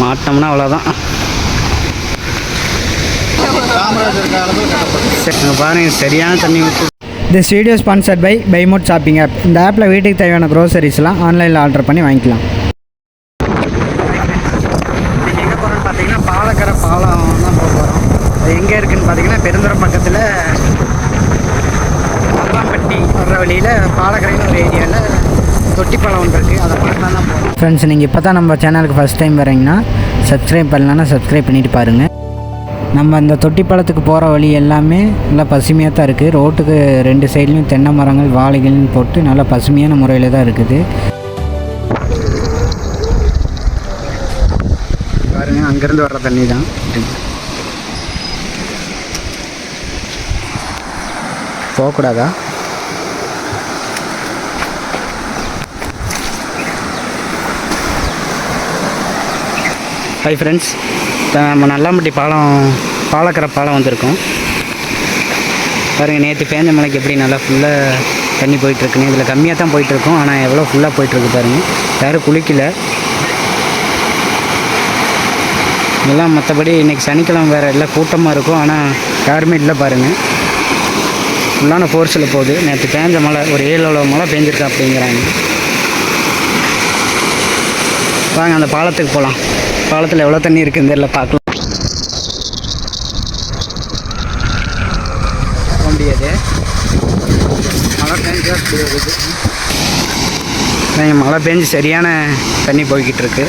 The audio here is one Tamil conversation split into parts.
மாட்டோம்னா அவ்வளோதான் பாருங்க சரியான தண்ணி ஊற்று திஸ் வீடியோ ஸ்பான்சர்ட் பை பைமோட் ஷாப்பிங் ஆப் இந்த ஆப்பில் வீட்டுக்கு தேவையான க்ரோசரிஸ்லாம் ஆன்லைனில் ஆர்டர் பண்ணி வாங்கிக்கலாம். எங்கே போகிறோம்னு பார்த்தீங்கன்னா பாலக்கரை பாலம் தான் போக போகிறோம் அது எங்கே இருக்குன்னு பார்த்தீங்கன்னா பெருந்துறை பக்கத்தில் மல்லாம்பட்டி வர்ற வழியில் பாலக்கரைன்னு ஒரு ஏரியாவில் தொட்டிப்பாலம் ஒன்று இருக்குது அதை பார்த்தா தான் போகிறோம் ஃப்ரெண்ட்ஸ் நீங்கள் இப்போ தான் நம்ம சேனலுக்கு ஃபஸ்ட் டைம் வரீங்கன்னா சப்ஸ்கிரைப் பண்ணலன்னா சப்ஸ்கிரைப் பண்ணிட்டு பாருங்கள் நம்ம இந்த பழத்துக்கு போகிற வழி எல்லாமே நல்லா பசுமையாக தான் இருக்குது ரோட்டுக்கு ரெண்டு சைட்லேயும் தென்னை மரங்கள் வாழைகள்னு போட்டு நல்லா பசுமையான முறையில் தான் இருக்குது. பாருங்க அங்கேருந்து வர்ற தண்ணி தான். போகக்கூடாதா? ஹை ஃப்ரெண்ட்ஸ் நம்ம நல்லாம்பட்டி பாலம் பாலக்கரை பாலம் வந்திருக்கோம். பாருங்கள் நேற்று பேஞ்ச மலைக்கு எப்படி நல்லா ஃபுல்லாக தண்ணி போயிட்டுருக்குன்னு. இதில் கம்மியாக தான் போயிட்டுருக்கோம் ஆனால் எவ்வளோ ஃபுல்லாக போயிட்டுருக்கு பாருங்கள் யாரும் குளிக்கல. எல்லாம் மற்றபடி இன்றைக்கி சனிக்கிழமை வேறு எல்லாம் கூட்டமாக இருக்கும் ஆனால் யாருமே இல்லை பாருங்கள் ஃபுல்லான ஃபோர்ஸில் போகுது. நேற்று பேஞ்ச மழை ஒரு ஏழு அளவு மழை பேஞ்சிருக்கு அப்படிங்கிறாங்க. வாங்க அந்த பாலத்துக்கு போகலாம் பாலத்தில் எவ்வளோ தண்ணி இருக்குன்னு தெரியல பார்க்கலாம். போக முடியாது மழை பெஞ்சா ஏங்க, மழை பெஞ்சு சரியான தண்ணி போய்கிட்டு இருக்கு.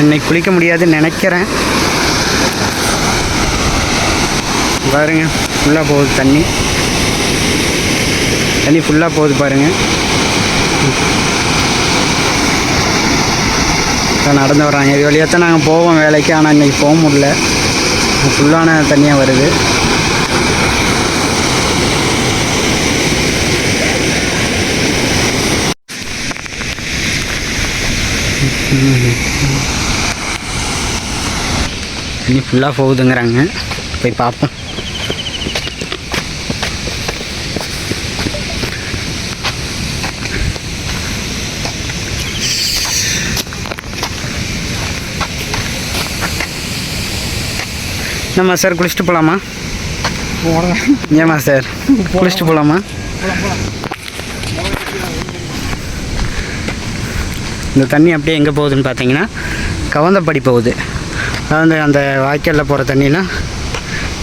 இன்னைக்கு குளிக்க முடியாதுன்னு நினைக்கிறேன். பாருங்க ஃபுல்லாக போகுது தண்ணி. தண்ணி ஃபுல்லாக போகுது பாருங்கள் தான் நடந்து வர்றாங்க இது வழியாக தான் நாங்கள் போவோம் வேலைக்கு. ஆனால் இன்றைக்கி போக முடியல. ஃபுல்லான தண்ணியாக வருது. தண்ணி ஃபுல்லாக போகுதுங்கிறாங்க. போய் பார்ப்போம் என்னம்மா சார் குளிச்சுட்டு போகலாமா ஏமா சார்? குளிச்சுட்டு போகலாமா இந்த தண்ணி அப்படியே எங்கே போகுதுன்னு பார்த்தீங்கன்னா கவந்தப்படி போகுது. அதாவது அந்த வாய்க்காலில் போகிற தண்ணிலாம்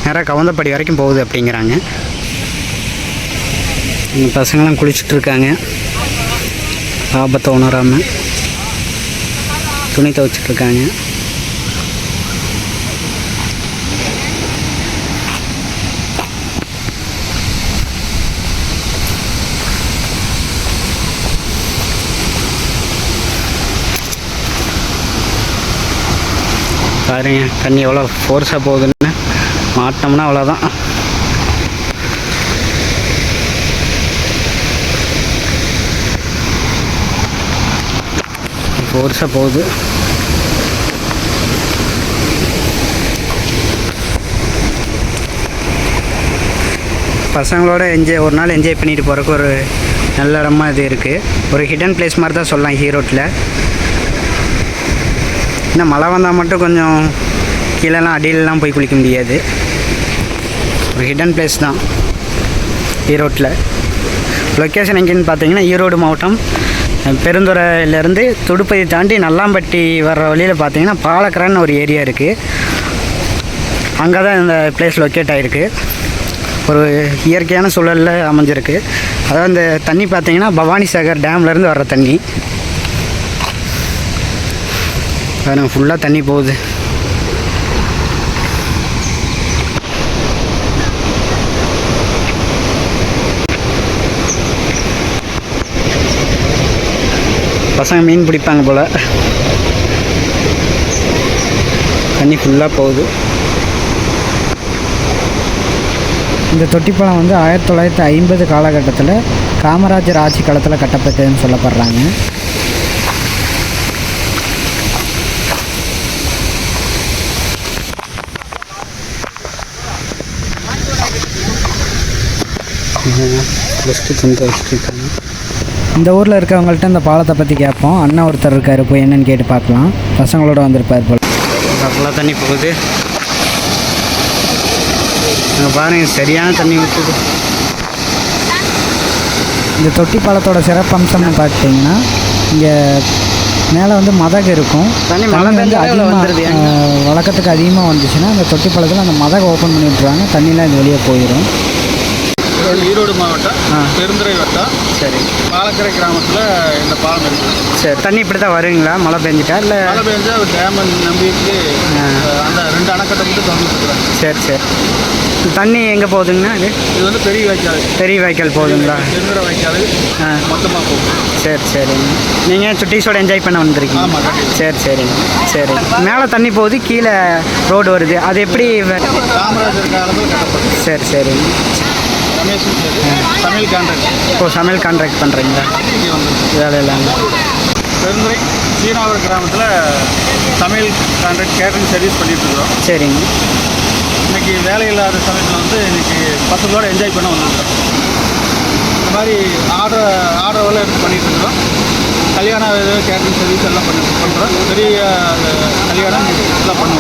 நேராக கவந்தப்படி வரைக்கும் போகுது அப்படிங்கிறாங்க. இந்த பசங்களாம் குளிச்சுட்டு இருக்காங்க. ஆபத்தை உணராமல் துணி துவைச்சிட்டு பாருங்க தண்ணி எவ்வளோ ஃபோர்ஸாக போகுதுன்னு. மாட்டோம்னா அவ்வளோதான். ஃபோர்ஸாக போகுது. பசங்களோட என்ஜாய் ஒரு நாள் என்ஜாய் பண்ணிட்டு போகிறக்கு ஒரு நல்ல இடமா இது இருக்குது ஒரு ஹிடன் பிளேஸ் மாதிரி தான் சொல்லலாம் ஈரோட்டில் இன்னும் மழை வந்தால் மட்டும் கொஞ்சம் கீழெல்லாம் அடியிலலாம் போய் குளிக்க முடியாது. ஒரு ஹிடன் பிளேஸ் தான் ஈரோட்டில். லொக்கேஷன் எங்கேன்னு பார்த்தீங்கன்னா ஈரோடு மாவட்டம். பெருந்துறையிலேருந்து துடுப்பதி தாண்டி நல்லாம்பட்டி வர்ற வழியில் பார்த்தீங்கன்னா பாலக்கரன்னு ஒரு ஏரியா இருக்குது அங்கே தான் இந்த பிளேஸ் லொக்கேட் ஆகிருக்கு ஒரு இயற்கையான சூழலில் அமைஞ்சிருக்கு. அதாவது இந்த தண்ணி பார்த்தீங்கன்னா பவானி சாகர் டேம்லேருந்து வர்ற தண்ணி. பாருங்க ஃபுல்லாக தண்ணி போகுது. பசங்க மீன் பிடிப்பாங்க போல். தண்ணி ஃபுல்லாக போகுது. இந்த தொட்டிப்பழம் வந்து ஆயிரத்தி தொள்ளாயிரத்தி ஐம்பது காலகட்டத்தில் காமராஜர் ஆட்சி காலத்தில் கட்டப்பட்டதுன்னு சொல்லப்படுறாங்க. ஃபஸ்ட்டு இந்த ஊரில் இருக்கவங்கள்ட்ட இந்த பாலத்தை பற்றி கேட்போம். அண்ணன் ஒருத்தர் இருக்கார் போய் என்னன்னு கேட்டு பார்க்கலாம். பசங்களோட வந்திருப்பார் போல். அவ்வளோ தண்ணி போகுது. அங்கே பாருங்க சரியான தண்ணி ஊற்றுது இந்த தொட்டி பாலத்தோட சிறப்பம்சம்னு பார்த்தீங்கன்னா இங்கே மேலே வந்து மதகு இருக்கும். தண்ணி வந்து. அதிகமாக வழக்கத்துக்கு அதிகமாக வந்துச்சுன்னா அந்த தொட்டி பாலத்தில் அந்த மதகை ஓப்பன் பண்ணி விட்ருவாங்க தண்ணிலாம் இது வெளியே போயிடும் ஈரோடு மாவட்டம். பெருந்துறை வட்டம் சரி. பாலக்கரை கிராமத்தில் இந்த பாலம் இருக்குது. சரி தண்ணி இப்படி தான் வருங்களா மழை பெஞ்சிட்டா? இல்லை மழை பெஞ்சா டேம் நம்பிட்டு அந்த ரெண்டு அணைக்கட்டை மட்டும் திறந்துட்டு இருக்கிறாங்க சரி. சரி தண்ணி எங்கே போகுதுங்கண்ணா இது? இது வந்து பெரிய வாய்க்கால். பெரிய வாய்க்கால் போகுதுங்களா? பெருந்துறை வாய்க்கால். மொத்தமாக போகும் சரி சரிங்க. நீங்கள் சுட்டீஸோட என்ஜாய் பண்ண வந்திருக்கீங்க? சரி சரிங்க. சரி. மேலே தண்ணி போகுது கீழே ரோடு வருது. அது எப்படி காமராஜர் காலத்தில் சரி சரிங்க. ரமேஷ் தமிழ் கான்ட்ராக்ட் இப்போ சமையல் கான்ட்ராக்ட் பண்ணுறீங்களா இங்கே வந்து வேலையில்லாங்க பெருந்துறை சீனாவூர் கிராமத்தில் தமிழ் கான்ட்ராக்ட் கேட்டரிங் சர்வீஸ் பண்ணிட்டு இருக்கிறோம். சரிங்க. இன்னைக்கு வேலை இல்லாத சமயத்தில் வந்து இன்னைக்கு பசங்களோட என்ஜாய் பண்ண வந்திருக்கோம். இந்த மாதிரி ஆர்டர் ஆர்டர் எடுத்து பண்ணிட்டு இருக்கிறோம். கல்யாண இது கேட்டரிங் சர்வீஸ் எல்லாம் பண்ணி பண்ணுறோம் பெரிய கல்யாணம் எல்லாம் பண்ணுவோம்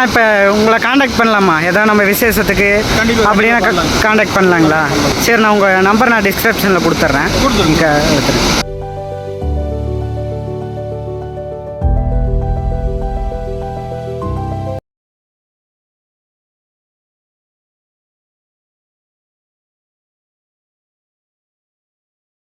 நான் இப்போ உங்களை காண்டாக்ட் பண்ணலாமா? ஏதாவது நம்ம விசேஷத்துக்கு அப்படின்னா. காண்டாக்ட் பண்ணலாங்களா? சரி நான் உங்கள் நம்பர் நான் டிஸ்கிரிப்ஷனில் கொடுத்துட்றேன். கொடுத்துருங்க.